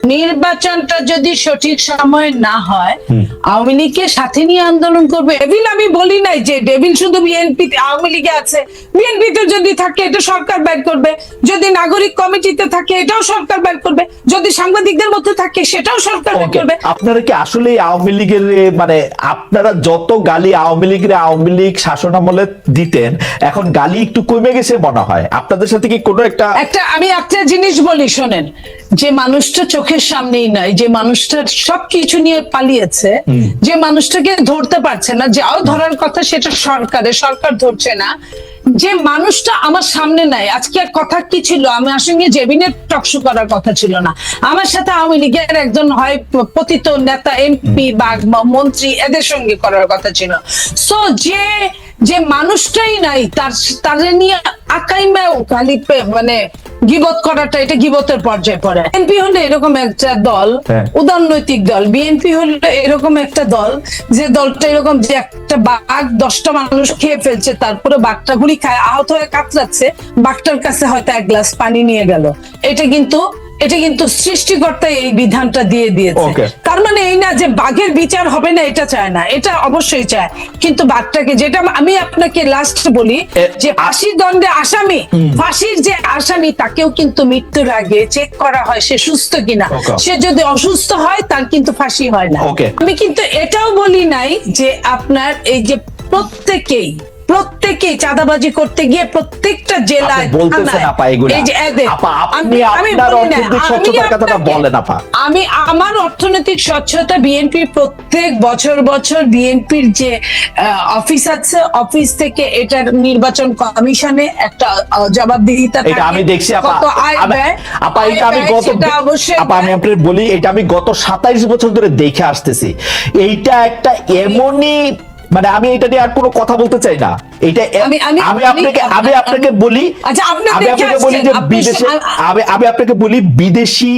নির্বাচনটা যদি সঠিক সময় না হয় আওয়ামী লীগকে সাথে নিয়ে আন্দোলন করবে। ডেভিল আমি বলি নাই যে ডেভিল শুধু বিএনপি আওয়ামী লীগে আছে। বিএনপিতে যদি থাকে এটা সরকার বের করবে। যদি নাগরিক কমিটিতে থাকে এটাও সরকার বের করবে। যদি সাংবাদিকদের মধ্যে থাকে সেটাও সরকার Okay, করবে। আপনারা কি আসলে আওয়ামী লীগের মানে আপনারা যত গালি আওয়ামী লীগের আওয়ামী লীগ শাসন আমলে দিতেন এখন গালি একটু কমে গেছে মনে হয়। আপনাদের সাথে কি কোনো একটা একটা আমি একটা জিনিস বলি শোনেন। যে মানুষটা চোখের সামনেই নাই যে মানুষটা সবকিছু নিয়ে পালিয়েছে যে মানুষটাকে ধরতে পারছে না যাও ধরার কথা সেটা সরকারের সরকার ধরছে না যে মানুষটা আমার সামনে নাই আজকে এক কথা কি ছিল? আমার সঙ্গে জেবিনের টকশো করার কথা ছিল না। আমার সাথে আওয়ামী লীগের একজন হয় পতিত নেতা এমপি বা মন্ত্রী এদের সঙ্গে করার কথা ছিল। সো যে যে মানুষটাই নাই তার তাদের নিয়ে আকাইমা খালি মানে গিবত করাটা এটা গিবতের পর্যায়ে পড়ে। এনপি হলো এরকম একটা দল হ্যাঁ। উদারনৈতিক দল। বিএনপি হলো এরকম একটা দল যে দলটা এরকম যে একটা বাঘ দশটা মানুষ খেয়ে ফেলছে তারপরে বাঘটা গুলি খায় আহত হয়ে কাতরাচ্ছে বাঘটার কাছে হয়তো এক গ্লাস পানি নিয়ে গেল। এটা কিন্তু এটা কিন্তু সৃষ্টিকর্তা এই বিধানটা দিয়ে দিয়েছে। তার মানে এই না যে বাঘের বিচার হবে না এটা চায় না। এটা অবশ্যই চায়। কিন্তু বাঘটাকে যেটা আমি আপনাকে লাস্ট বলি যে ফাঁসির দণ্ডে আসামি ফাঁসির যে আসামি তাকেও কিন্তু মৃত্যুর আগে চেক করা হয় সে সুস্থ কিনা। সে যদি অসুস্থ হয় তার কিন্তু ফাঁসি হয় না। আমি কিন্তু এটাও বলি নাই যে আপনার এই যে প্রত্যেকেই প্রত্যেকেই চাঁদাবাজি করতে গিয়ে প্রত্যেকটা জেলায় বলতেছেন আপা এগুলা। এই যে আপা আপনি আমি- আমি আপনার অর্থনৈতিক আমি কথাটা বলেন আপা। আমি আমার অর্থনৈতিক স্বচ্ছতা বিএনপির প্রত্যেক বছর বছর বিএনপির যে অফিস আছে অফিস থেকে এটার নির্বাচন কমিশনে একটা জবাবদিহিতা এটা আমি দেখছি আপা। আমি- আপা এটা আমি গত অবশ্যই আপা আমি আপনাকে বলি এটা আমি গত সাতাইশ বছর ধরে দেখে আসতেছি। এইটা একটা এমনই মানে আমি এটা নিয়ে আর কোনো কথা বলতে চাই না। এটা আমি- আপনাকে আমি- আপনাকে বলি আচ্ছা, আমি আপনাকে বলি যে বিদেশে আমি আমি আপনাকে বলি বিদেশি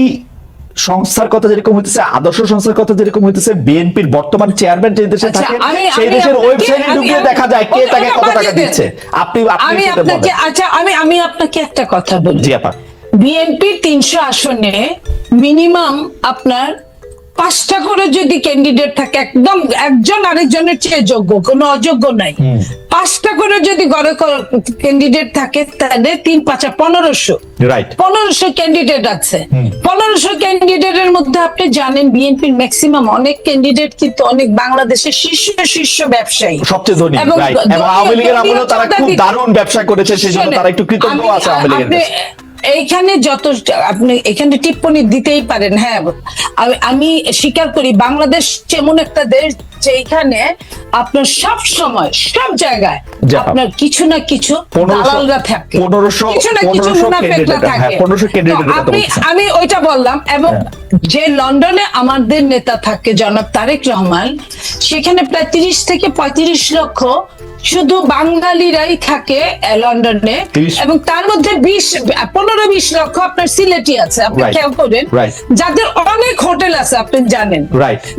সংস্থার কথা যেরকম হইতেছে আদর্শ সংস্থার কথা যেরকম হইতেছে বিএনপির বর্তমান চেয়ারম্যান যে দেশে আচ্ছা, থাকে সেই দেশের ওয়েবসাইটে ঢুকে দেখা যায় কে তাকে কত টাকা দিচ্ছে। আপনি আপনি আমি আপনাকে আচ্ছা আমি আমি আপনাকে একটা কথা বলি। জি আপা। বিএনপি তিনশো আসনে মিনিমাম আপনার পাঁচটা করে যদি ক্যান্ডিডেট থাকে একদম একজন আরেকজনের চেয়ে যোগ্য কোনো অযোগ্য নাই। পাঁচটা করে যদি গড়ে ক্যান্ডিডেট থাকে তাহলে তিন পাঁচা পনেরোশো। পনেরোশো ক্যান্ডিডেট আছে। পনেরোশো ক্যান্ডিডেটের মধ্যে আপনি জানেন বিএনপির ম্যাক্সিমাম অনেক ক্যান্ডিডেট কিন্তু অনেক বাংলাদেশের শীর্ষ শীর্ষ ব্যবসায়ী। সবচেয়ে ধনী এবং আওয়ামী লীগের ধনী আমলেও তারা খুব দারুণ ব্যবসা করেছে সেই জন্য তারা একটু কৃতজ্ঞ আছে আওয়ামী লীগের। এইখানে যত আপনি এখানে টিপ্পনি দিতেই পারেন হ্যাঁ। আমি- স্বীকার করি বাংলাদেশ এমন একটা দেশ যেখানে আপনার সব সময় সব জায়গায় আপনার কিছু না কিছু দালালরা থাকে। কিছু না কিছু মুনাফেকরা হ্যাঁ, থাকে। আপনি আমি ওইটা বললাম এবং যে লন্ডনে আমাদের নেতা থাকে জনাব তারেক রহমান সেখানে প্রায় তিরিশ থেকে পঁয়ত্রিশ লক্ষ শুধু বাঙালিরাই থাকে লন্ডনে। এবং তার মধ্যে বিশ পনেরো বিশ লক্ষ আপনার সিলেটি আছে আপনি খেয়াল করেন যাদের অনেক হোটেল আছে আপনি জানেন।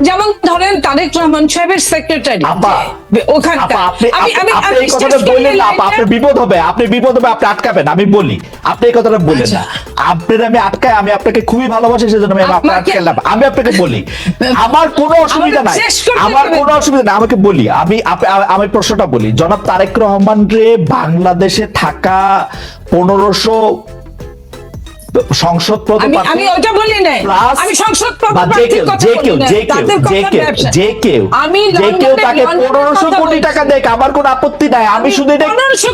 যেমন ধরেন তারেক রহমান সাহেবের সেক্রেটারি আপা ওখানটা আপা, আপনি আমি আমি আপনি আমি এই কথাটা বললেন না আপা, বিপদ হবে আপনি বিপদ হবে আপনি আটকাবেন আমি বলি। আপনি এই কথাটা বলেন আচ্ছা। না আপনার আমি আটকায় আমি আপনাকে খুবই ভালোবাসি সেজন্য আমি আপনাকে আটকালাম। আমি আপনাকে বলি আমার কোনো অসুবিধা নাই আমার কোনো অসুবিধা নাই আমাকে বলি আমি আমি প্রশ্নটা বলি জনাব তারেক রহমান রে বাংলাদেশে থাকা পনেরোশো সংসদ আমি ওটা বলি নাই। আমি সংসদ যে কেউ যে কেউ যে কেউ যে কেউ ব্যবসা। যে কেউ আমি যে কেউ তাকে কোটি টাকা দেখ আমার কোনো আপত্তি নাই। আমি শুধু এটা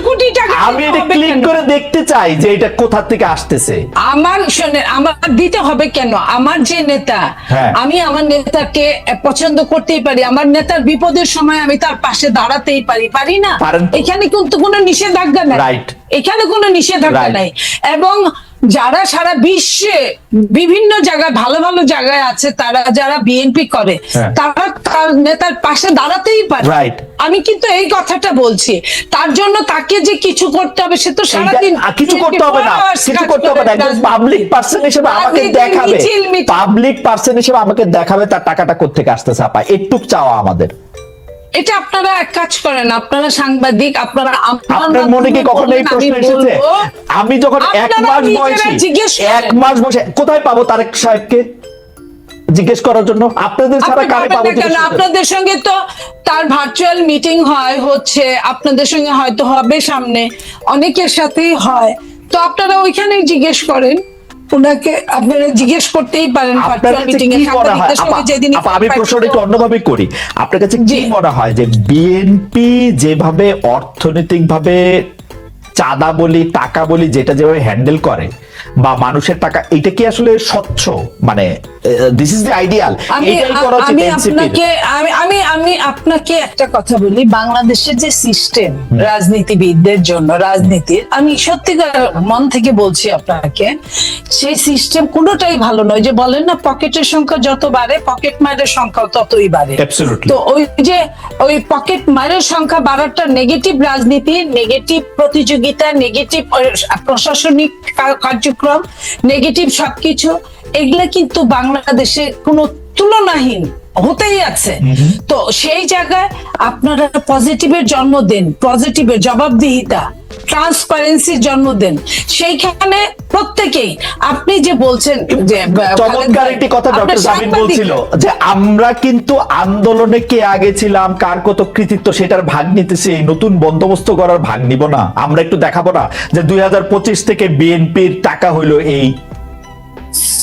কোটি টাকা আমি এটা ক্লিক করে দেখতে চাই যে এটা কোথা থেকে আসতেছে। আমার শোনেন আমার দিতে হবে কেন? আমার যে নেতা হ্যাঁ। আমি আমার নেতাকে পছন্দ করতেই পারি। আমার নেতার বিপদের সময় আমি তার পাশে দাঁড়াতেই পারি। পারি না? এখানে কিন্তু কোনো নিষেধাজ্ঞা নাই। Right. এখানে কোনো নিষেধাজ্ঞা নাই। এবং যারা সারা বিশ্বে বিভিন্ন জায়গায় ভালো ভালো জায়গায় আছে তারা যারা বিএনপি করে হ্যাঁ। তারা তার নেতার পাশে দাঁড়াতেই পারে। আমি কিন্তু এই কথাটা বলছি। তার জন্য তাকে যে কিছু করতে হবে সে তো সারাদিন কিছু করতে হবে না। 24 কিছু করতে হবে না। একজন পাবলিক পার্সন হিসেবে আমাকে দেখাবে। পাবলিক পার্সন হিসেবে আমাকে দেখাবে তার টাকাটা কোথেকে আসতেছে আপা। একটুক চাওয়া আমাদের। এটা আপনারা এক কাজ করেন আপনারা সাংবাদিক আপনারা আপনার মনে কি কখনো এই প্রশ্ন এসেছে? আমি যখন এক মাস বয়সী। এক মাস বসে কোথায় পাবো তারেক সাহেবকে জিজ্ঞেস করার জন্য? আপনাদের ছাড়া কারে পাবো আপনাদের সঙ্গে তো তার ভার্চুয়াল মিটিং হয় হচ্ছে আপনাদের সঙ্গে হয়তো হবে সামনে অনেকের সাথেই হয়। তো আপনারা ওইখানেই জিজ্ঞেস করেন। ওনাকে আপনারা জিজ্ঞেস করতেই পারেন ভার্চুয়াল মিটিং এ কি সাংবাদিকদের সঙ্গে যেদিন আমি প্রশ্নটা একটু অন্যভাবে করি। আপনার কাছে কি মনে হয় যে বিএনপি যেভাবে অর্থনৈতিক ভাবে চাঁদা বলি টাকা বলি যেটা যেভাবে হ্যান্ডেল করে বা মানুষের টাকা এটা কি আসলে স্বচ্ছ? মানে দিস ইজ দ্য আইডিয়াল আমি এটাই করা উচিত আমি আপনাকে আমি আমি আমি আপনাকে একটা কথা বলি বাংলাদেশের যে সিস্টেম রাজনীতিবিদদের জন্য রাজনীতির আমি সত্যিকার মন থেকে বলছি আপনাকে সেই সিস্টেম কোনোটাই ভালো নয় যে বলেন না পকেটের সংখ্যা যত বাড়ে পকেট মারের সংখ্যা ততই বাড়ে. তো ওই যে ওই পকেট মারের সংখ্যা বাড়াটা নেগেটিভ রাজনীতি নেগেটিভ প্রতিযোগিতা নেগেটিভ প্রশাসনিক কা- কার্যক্রম নেগেটিভ সবকিছু এগুলো কিন্তু বাংলাদেশে কোনো তুলনাহীন হতেই আছে। তো সেই জায়গায় আপনারা পজিটিভের জন্ম দেন পজিটিভের জবাবদিহিতা ট্রান্সপারেন্সির জন্ম দেন সেইখানে প্রত্যেকেই আপনি যে বলছেন যে চমৎকার একটি কথা ডক্টর জামিন বলছিল যে আমরা কিন্তু আন্দোলনে কে আগে ছিলাম কার কত কৃতিত্ব সেটার ভাগ নিতেছি এই নতুন বন্দোবস্ত করার ভাগ নিব না। আমরা একটু দেখাবো না যে দুই হাজার পঁচিশ থেকে বিএনপির টাকা হইল এই।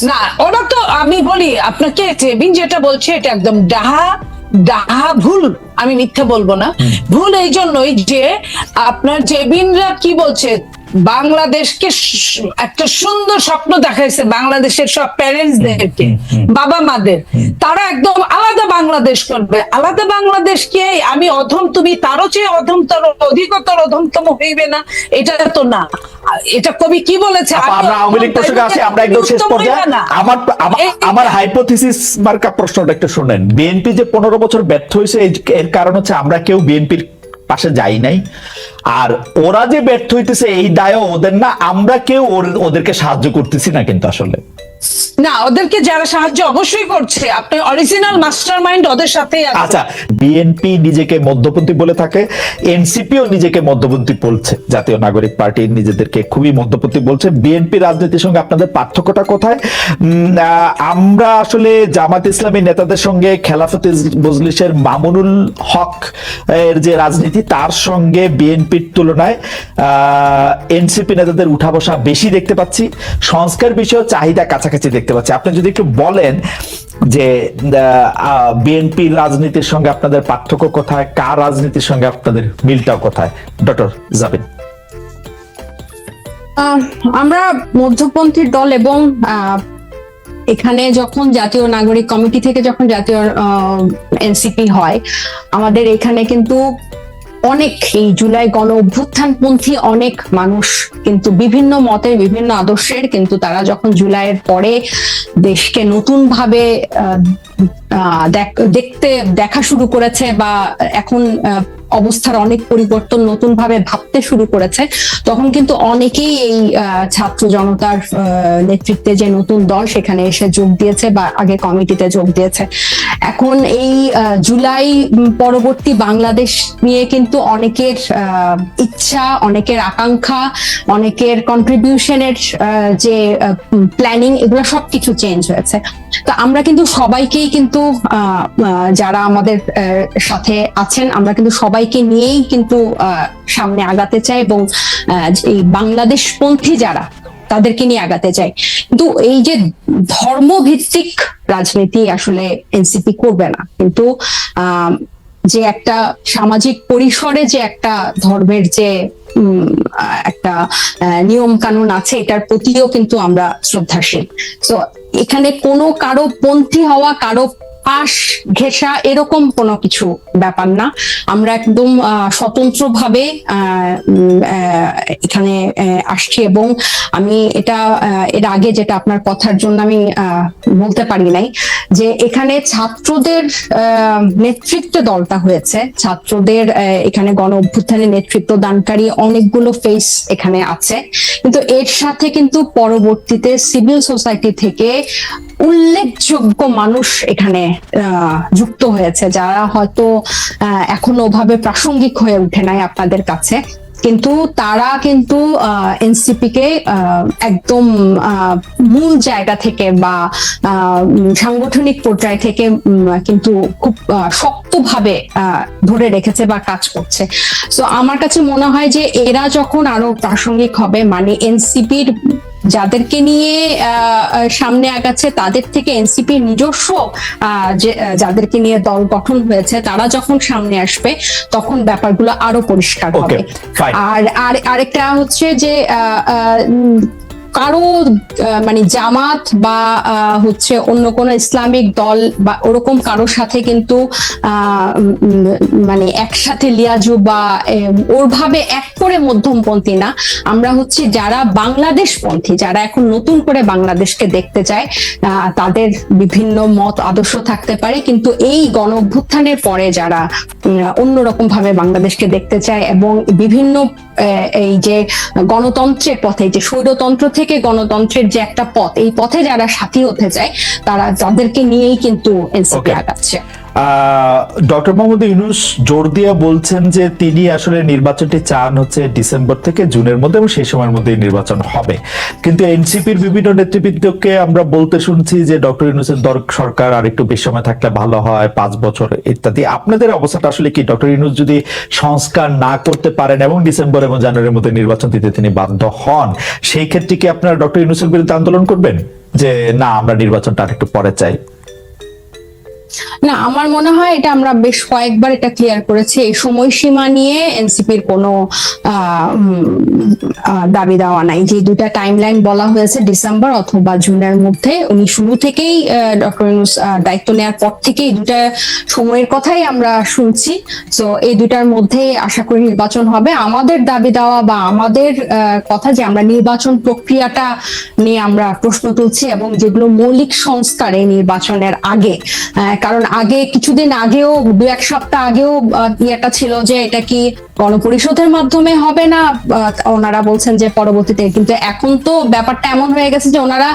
না ওরা তো আমি বলি আপনাকে যেটা বলছে এটা একদম ডাহা ডাহা ভুল আমি মিথ্যা বলব না। ভুল এই জন্যই যে আপনার জেবিনরা কি বলছে বাংলাদেশকে একটা সুন্দর স্বপ্ন দেখাইছে বাংলাদেশের সব প্যারেন্টসদেরকে বাবা মাদের। তারা একদম আলাদা বাংলাদেশ করবে। আলাদা বাংলাদেশ কে? আমি অধম তুমি তারও চেয়ে অধমতর অধিকতর অধমতম হইবে না। এটা তো না। এটা কবি কি বলেছে? আমরা আওয়ামী লীগ প্রসঙ্গে আমরা একদম শেষ পর্যায়ে। আমার আমার- হাইপোথিসিস মার্কা প্রশ্নটা একটু শুনেন। বিএনপি যে পনেরো বছর ব্যর্থ হয়েছে এর কারণ হচ্ছে আমরা কেউ বিএনপির পাশে যাই নাই। আর ওরা যে ব্যর্থ হইতেছে এই দায়ও ওদের না আমরা কেউ ওদেরকে সাহায্য করতেছি না কিন্তু আসলে। না ওদেরকে যারা সাহায্য অবশ্যই করছে। আপনি অরিজিনাল মাস্টার মাইন্ড ওদের আছে আচ্ছা বিএনপি নিজেকে মধ্যপন্থী বলে থাকে এনসিপিও নিজেকে মধ্যপন্থী বলছে। জাতীয় নাগরিক পার্টি নিজেদেরকে খুবই মধ্যপন্থী বলছে। বিএনপি রাজনীতির সঙ্গে আপনাদের পার্থক্যটা কোথায়? আমরা আসলে জামাত ইসলামী নেতাদের সঙ্গে খেলাফত মজলিসের মামুনুল হক এর যে রাজনীতি তার সঙ্গে বিএনপির তুলনায় এনসিপি নেতাদের উঠা বসা বেশি দেখতে পাচ্ছি। সংস্কার বিষয়ে চাহিদা কাছাকাছি দেখতে পাচ্ছি। আপনি যদি একটু বলেন যে বিএনপি রাজনীতির সঙ্গে আপনাদের পার্থক্য কোথায়? কার রাজনীতির সঙ্গে আপনাদের মিলটাও কোথায়? ডক্টর জাবিন। আমরা মধ্যপন্থীর দল এবং এখানে যখন জাতীয় নাগরিক কমিটি থেকে যখন জাতীয় এনসিপি হয়, আমাদের এখানে কিন্তু অনেক এই জুলাই গণ অভ্যুত্থানপন্থী অনেক মানুষ কিন্তু বিভিন্ন মতের, বিভিন্ন আদর্শের কিন্তু তারা যখন জুলাইয়ের পরে দেশকে নতুন ভাবে দেখতে, দেখা শুরু করেছে বা এখন অবস্থার অনেক পরিবর্তন নতুন ভাবে ভাবতে শুরু করেছে, তখন কিন্তু অনেকেই এই ছাত্র জনতার নেতৃত্বে যে নতুন দল সেখানে এসে যোগ দিয়েছে বা আগে কমিটিতে যোগ দিয়েছে। এখন এই জুলাই পরবর্তী বাংলাদেশ নিয়ে কিন্তু অনেকের ইচ্ছা, অনেকের আকাঙ্ক্ষা, অনেকের কন্ট্রিবিউশনের যে প্ল্যানিং এগুলো সবকিছু চেঞ্জ হয়েছে। তো আমরা কিন্তু সবাইকেই কিন্তু যারা আমাদের সাথে আছেন, আমরা কিন্তু সবাইকে নিয়েই কিন্তু সামনে আগাতে চাই এবং এই বাংলাদেশপন্থী যারা, তাদেরকে নিয়ে আগাতে চাই। কিন্তু এই যে ধর্মভিত্তিক রাজনীতি আসলে এনসিপি করবে না। কিন্তু যে একটা সামাজিক পরিসরে যে একটা ধর্মের যে একটা নিয়ম কানুন আছে, এটার প্রতিও কিন্তু আমরা শ্রদ্ধাশীল। তো এখানে কোনো কারও পন্থী হওয়া, কারও পাশ ঘেঁষা এরকম কোনো কিছু ব্যাপার না। আমরা একদম স্বতন্ত্র ভাবে এখানে আসছি এবং আমি এটা এর আগে যেটা আপনার কথার জন্য আমি বলতে পারি নাই যে এখানে ছাত্রদের নেতৃত্বে দলটা হয়েছে। ছাত্রদের এখানে গণ অভ্যুত্থানে নেতৃত্ব দানকারী অনেকগুলো ফেস এখানে আছে। কিন্তু এর সাথে কিন্তু পরবর্তীতে সিভিল সোসাইটি থেকে উল্লেখযোগ্য মানুষ এখানে যুক্ত হয়েছে, যারা হয়তো এখনও ওভাবে প্রাসঙ্গিক হয়ে উঠে নাই আপনাদের কাছে। কিন্তু তারা কিন্তু এনসিপি কে একদম মূল জায়গা থেকে বা সাংগঠনিক পর্যায় থেকে কিন্তু খুব শক্তভাবে ধরে রেখেছে বা কাজ করছে। তো আমার কাছে মনে হয় যে এরা যখন আরও প্রাসঙ্গিক হবে মানে এনসিপির যাদেরকে নিয়ে সামনে আগাচ্ছে তাদের থেকে এনসিপির নিজস্ব আহ, যে যাদেরকে নিয়ে দল গঠন হয়েছে তারা যখন সামনে আসবে তখন ব্যাপারগুলো আরও পরিষ্কার হবে। আর আর আরেকটা হচ্ছে যে আহ, আহ, উম, কারও মানে জামাত বা হচ্ছে অন্য কোনো ইসলামিক দল বা ওরকম কারোর সাথে কিন্তু মানে একসাথে লিয়াজু বা ওরভাবে এক করে মধ্যমপন্থী না। আমরা হচ্ছে যারা বাংলাদেশপন্থী, যারা এখন নতুন করে বাংলাদেশকে দেখতে চায় তাদের বিভিন্ন মত, আদর্শ থাকতে পারে। কিন্তু এই গণ অভ্যুত্থানের পরে যারা অন্যরকম ভাবে বাংলাদেশকে দেখতে চায় এবং বিভিন্ন এই যে গণতন্ত্রের পথে যে স্বৈরতন্ত্র থেকে গণতন্ত্রের যে একটা পথ এই পথে যারা সাথী হতে চায় তারা যাদেরকে নিয়েই কিন্তু এনসিপি আগাচ্ছে। ডক্টর মোহাম্মদ ইউনুস জোর দিয়ে বলছেন যে তিনি আসলে নির্বাচনটি চান হচ্ছে ডিসেম্বর থেকে জুনের মধ্যে এবং সেই সময়ের মধ্যে নির্বাচন হবে। কিন্তু এনসিপির বিভিন্ন নেতৃবৃন্দকে আমরা বলতে শুনছি যে ডক্টর ইউনুসের দর সরকার আর একটু বেশি সময় থাকলে ভালো হয়, পাঁচ বছর ইত্যাদি। আপনাদের অবস্থাটা আসলে কি? ডক্টর ইউনুস যদি সংস্কার না করতে পারেন এবং ডিসেম্বর এবং জানুয়ারির মধ্যে নির্বাচন দিতে তিনি বাধ্য হন, সেই ক্ষেত্রে কি আপনারা ডক্টর ইউনুসের বিরুদ্ধে আন্দোলন করবেন? যে না, আমরা নির্বাচনটা আর একটু পরে চাই। না, আমার মনে হয় এটা আমরা বেশ কয়েকবার এটা ক্লিয়ার করেছি। এই সময়সীমা নিয়ে এনসিপির কোনো দাবি দেওয়া নাই। যে দুটা টাইমলাইন বলা হয়েছে ডিসেম্বর অথবা জুনের মধ্যে, উনি শুরু থেকেই ডক্টর ইউনুস দায়িত্ব নেওয়ার পর থেকেই দুটা সময়ের কথাই আমরা শুনছি। তো এই দুটার মধ্যেই আশা করি নির্বাচন হবে। আমাদের দাবি দেওয়া বা আমাদের কথা যে আমরা নির্বাচন প্রক্রিয়াটা নিয়ে আমরা প্রশ্ন তুলছি এবং যেগুলো মৌলিক সংস্কার এই নির্বাচনের আগে কারণ আগে কিছুদিন আগেও দু এক সপ্তাহ আগেও ইয়েটা ছিল যে এটা কি গণপরিষদের মাধ্যমে হবে না? ওনারা বলছেন যে পরবর্তীতে কিন্তু এখন তো ব্যাপারটা এমন হয়ে গেছে যে ওনারা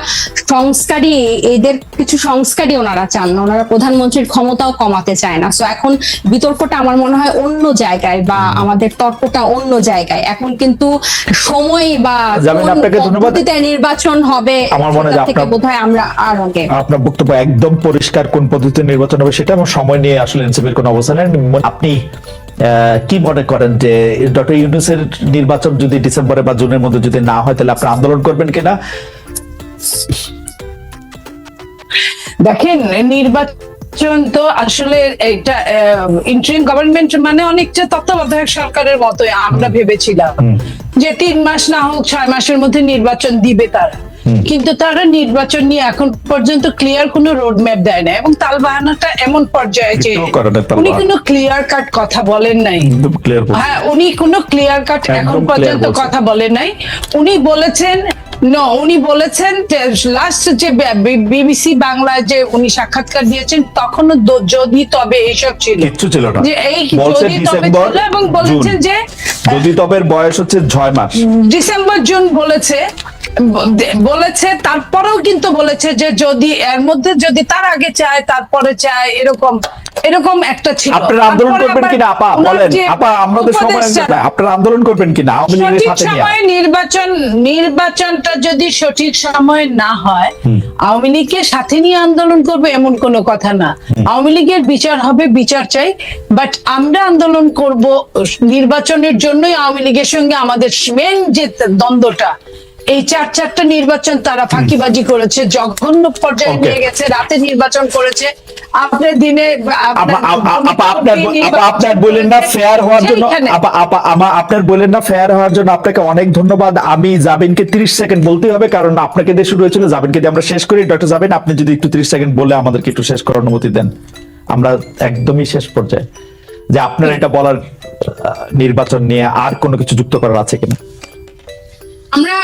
সংস্কারই এদের কিছু সংস্কারই ওনারা চান না। ওনারা প্রধানমন্ত্রীর ক্ষমতাও কমাতে চায় না। সো এখন বিতর্কটা আমার মনে হয় অন্য জায়গায় বা আমাদের তর্কটা অন্য জায়গায়। এখন কিন্তু সময় বা নির্বাচন হবে আমার মনে হয় বোধহয় আমরা আর আগে আপনার বক্তব্য একদম পরিষ্কার কোন পদ্ধতিতে নির্বাচন হবে সেটা এবং সময় নিয়ে আসলে এনসিপির কোন অবস্থান নেই। আপনি কি মনে করেন যে ডক্টর ইউনুসের নির্বাচন যদি ডিসেম্বরে বা জুনের মধ্যে যদি না হয় তাহলে আপনারা আন্দোলন করবেন কিনা? দেখেন নির্বাচন তো আসলে এটা ইন্টারিম গভর্নমেন্ট মানে অনেকটা তত্ত্বাবধায়ক সরকারের মতোই আমরা ভেবেছিলাম। যে তিন মাস না হোক ছয় মাসের মধ্যে নির্বাচন দিবে তারা। কিন্তু তারা নির্বাচন নিয়ে এখন পর্যন্ত ক্লিয়ার কোনো রোড ম্যাপ দেয় না এবং তালবাহানাটা এমন পর্যায়ে যে। উনি কোনো ক্লিয়ার কাট কথা বলেন নাই। হ্যাঁ উনি কোনো ক্লিয়ার কাট এখন পর্যন্ত কথা বলেন নাই। উনি বলেছেন ন উনি বলেছেন লাস্ট যে বিবিসি বাংলায় যে উনি সাক্ষাৎকার দিয়েছেন তখনও যদি তবে এইসব ছিল। কিচ্ছু ছিল না। যে এই যদি তবে ছিল এবং বলেছেন যে যদি তবের বয়স হচ্ছে ছয় মাস। ডিসেম্বর জুন বলেছে বলেছে তারপরেও কিন্তু বলেছে যে যদি এর মধ্যে যদি তার আগে চায় তারপরে চায় এরকম এরকম একটা ছিল। আপনারা আন্দোলন করবেন কিনা আপা বলেন আপা আমাদের সময় আপনারা আন্দোলন করবেন কিনা? সঠিক সময়ে নির্বাচন নির্বাচনটা যদি সঠিক সময় না হয় আওয়ামী লীগকে সাথে নিয়ে আন্দোলন করবে এমন কোনো কথা না। আওয়ামী লীগের বিচার হবে বিচার চাই বাট আমরা আন্দোলন করব নির্বাচনের জন্যই আওয়ামী লীগের সঙ্গে আমাদের মেন যে দ্বন্দ্বটা এই চার চারটা নির্বাচন তারা ফাঁকিবাজি করেছে জঘন্য পর্যায়ে নিয়ে গেছে রাতে নির্বাচন করেছে। আপনার দিনে আপা আপা- আপা আপনার আপা আপনার বললেন না ফেয়ার হওয়ার জন্য আপনার বললেন না ফেয়ার হওয়ার জন্য আপনাকে অনেক ধন্যবাদ। আমি জাবিনকে 30 সেকেন্ড বলতে হবে কারণ আপনাকে দিয়ে শুরু হয়েছিল জাবিনকে দিয়ে আমরা শেষ করি। ডক্টর জাবিন আপনি যদি একটু 30 সেকেন্ড বলে আমাদেরকে একটু শেষ করার অনুমতি দেন। আমরা একদমই শেষ পর্যায়ে। যে আপনার এটা বলার নির্বাচন নিয়ে আর কোনো কিছু যুক্ত করার আছে কিনা?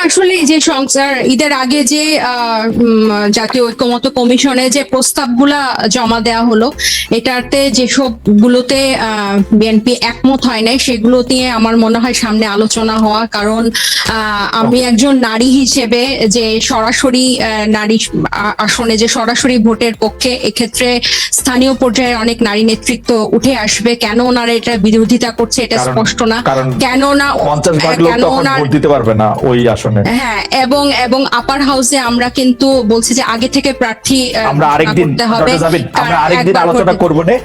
আসলে যে সংসার ঈদের আগে যে জাতীয় ঐক্যমত কমিশনে যে প্রস্তাবগুলা জমা দেওয়া হলো এটাতে যেসব গুলোতে বিএনপি একমত হয় নাই সেগুলো নিয়ে আমার মনে হয় সামনে আলোচনা হওয়া। কারণ আমি একজন নারী হিসেবে যে সরাসরি নারী আসনে যে সরাসরি ভোটের পক্ষে এক্ষেত্রে স্থানীয় পর্যায়ে অনেক নারী নেতৃত্ব উঠে আসবে। কেন ওনারা এটা বিরোধিতা করছে এটা স্পষ্ট না। কেন না কেন ওনার দিতে পারবে না ওই আসনে। হ্যাঁ এবং এবং আপার হাউসে আমরা কিন্তু বলছি যে আগে থেকে প্রার্থী আমরা আরেকদিন হবে। আমরা আরেকদিন আলোচনা করব না।